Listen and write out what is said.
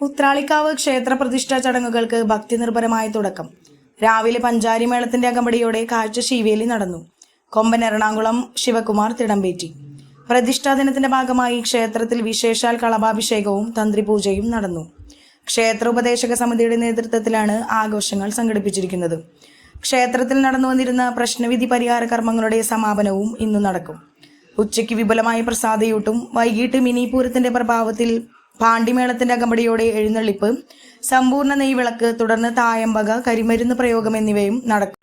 ഉത്രാളിക്കാവ് ക്ഷേത്ര പ്രതിഷ്ഠാ ചടങ്ങുകൾക്ക് ഭക്തിനിർഭരമായ തുടക്കം. രാവിലെ പഞ്ചാരി മേളത്തിന്റെ അകമ്പടിയോടെ കാഴ്ച ശിവേലി നടന്നു. കൊമ്പൻ എറണാകുളം ശിവകുമാർ തിടമ്പേറ്റി. പ്രതിഷ്ഠാ ദിനത്തിന്റെ ഭാഗമായി ക്ഷേത്രത്തിൽ വിശേഷാൽ കളഭാഭിഷേകവും തന്ത്രിപൂജയും നടന്നു. ക്ഷേത്ര ഉപദേശക സമിതിയുടെ നേതൃത്വത്തിലാണ് ആഘോഷങ്ങൾ സംഘടിപ്പിച്ചിരിക്കുന്നത്. ക്ഷേത്രത്തിൽ നടന്നു വന്നിരുന്ന പ്രശ്നവിധി പരിഹാര കർമ്മങ്ങളുടെ സമാപനവും ഇന്ന് നടക്കും. ഉച്ചയ്ക്ക് വിപുലമായ പ്രസാദയൂട്ടും വൈകിട്ട് മിനിപൂരത്തിന്റെ പ്രഭാവത്തിൽ പാണ്ടിമേളത്തിന്റെ അകമ്പടിയോടെ എഴുന്നള്ളിപ്പ് സമ്പൂർണ നെയ്വിളക്ക് തുടർന്ന് തായമ്പക കരിമരുന്ന് പ്രയോഗം എന്നിവയും നടക്കും.